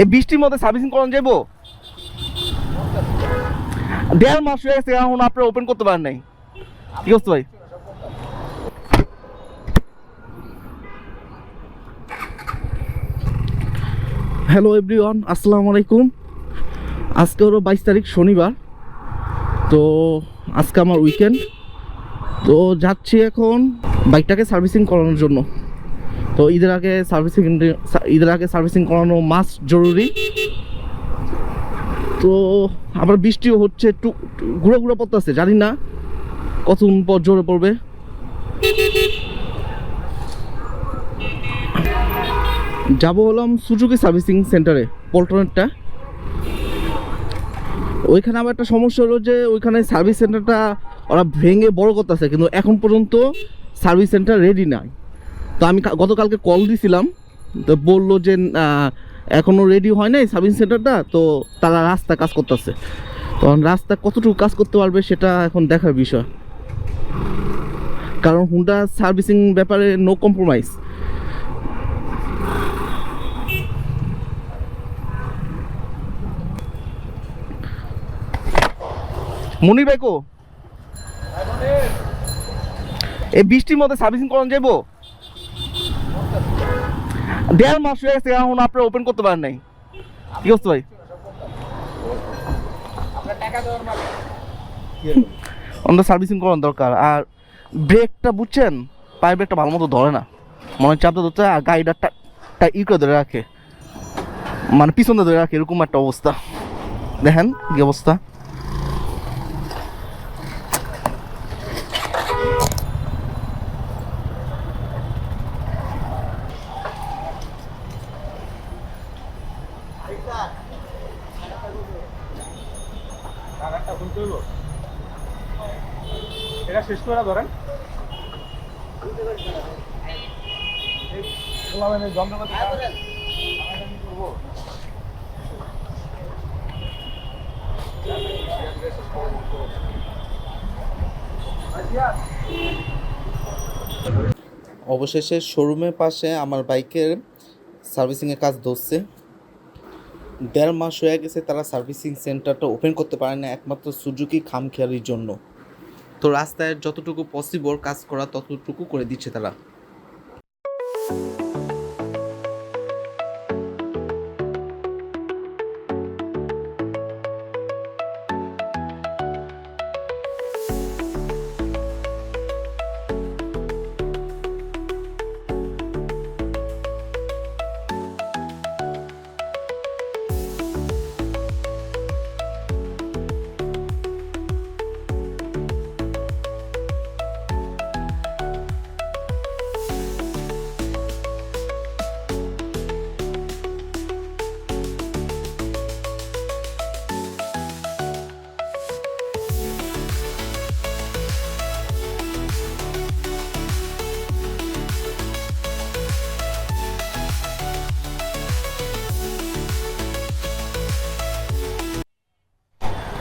এই বৃষ্টির মধ্যে সার্ভিসিং করানো যাব দেড় মাস হয়ে গেছে, এখন আপনারা ওপেন করতে পারেন নাই। কি করতে ভাই? হ্যালো এভরিওয়ান আসসালামু আলাইকুম। আজকে হলো বাইশ তারিখ, শনিবার। তো আজকে আমার উইকেন্ড তো যাচ্ছি এখন বাইকটাকে সার্ভিসিং করানোর জন্য। তো ঈদের আগে সার্ভিসিং ঈদের আগে সার্ভিসিং করানো মাস্ট জরুরি। তো আবার বৃষ্টিও হচ্ছে, একটু ঘুরে ঘুরে পড়তেছে, জানি না কতক্ষণ পর জোরে পড়বে। যাব হলাম সুজুকি সার্ভিসিং সেন্টারে পল্টনেরটা। ওইখানে আবার একটা সমস্যা হলো যে, ওইখানে সার্ভিস সেন্টারটা ওরা ভেঙে বড় করতেছে, কিন্তু এখন পর্যন্ত সার্ভিস সেন্টার রেডি নাই। তো আমি গতকালকে কল দিছিলাম তো বলল যে আহ, এখনও রেডি হয় নাই সার্ভিস সেন্টারটা তো তারা রাস্তা কাজ করতেছে। তখন রাস্তা কতটুকু কাজ করতে পারবে সেটা এখন দেখার বিষয়। কারণ হুন্ডা সার্ভিসিং ব্যাপারে নো কম্প্রোমাইজ মনির ভাই কো? এই বৃষ্টির মধ্যে সার্ভিসিং করানো যাব দেড় মাস হয়ে গেছে, এখন আপনারা ওপেন করতে পারেন নাই। কি করতে ভাই? আমাদের সার্ভিসিং করানো দরকার। আর ব্রেকটা বুঝছেন? পায়ের ব্রেকটা ভালো মতো ধরে না। মনে হচ্ছে চাপতে ধরতে আর গাড়িটা ই করে ধরে রাখে। মানে পিছনে ধরে রাখে, এরকম একটা অবস্থা। দেখেন কি অবস্থা। এটা শেষ করে ধরেন। অবশেষে শোরুমের পাশে আমার বাইকের সার্ভিসিংয়ের কাজ ধরছে। দেড় মাস হয়ে গেছে তারা সার্ভিসিং সেন্টারটা ওপেন করতে পারে না, একমাত্র সুজুকি খামখেয়ালির জন্য। তো রাস্তায় যতটুকু পসিবল কাজ করা ততটুকু করে দিচ্ছে তারা।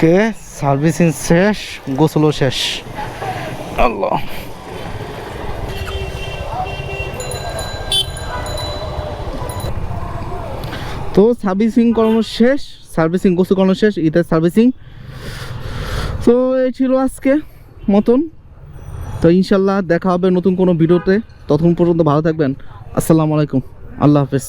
কে সার্ভিসিং শেষ, গোসলও শেষ। আল্লাহ। তো সার্ভিসিং করানো শেষ, সার্ভিসিং, গোসল করানো শেষ, ঈদের সার্ভিসিং। তো এই ছিল আজকে মতন। তো ইনশাল্লাহ দেখা হবে নতুন কোনো ভিডিওতে। ততক্ষণ পর্যন্ত ভালো থাকবেন। আসসালামু আলাইকুম। আল্লাহ হাফেজ।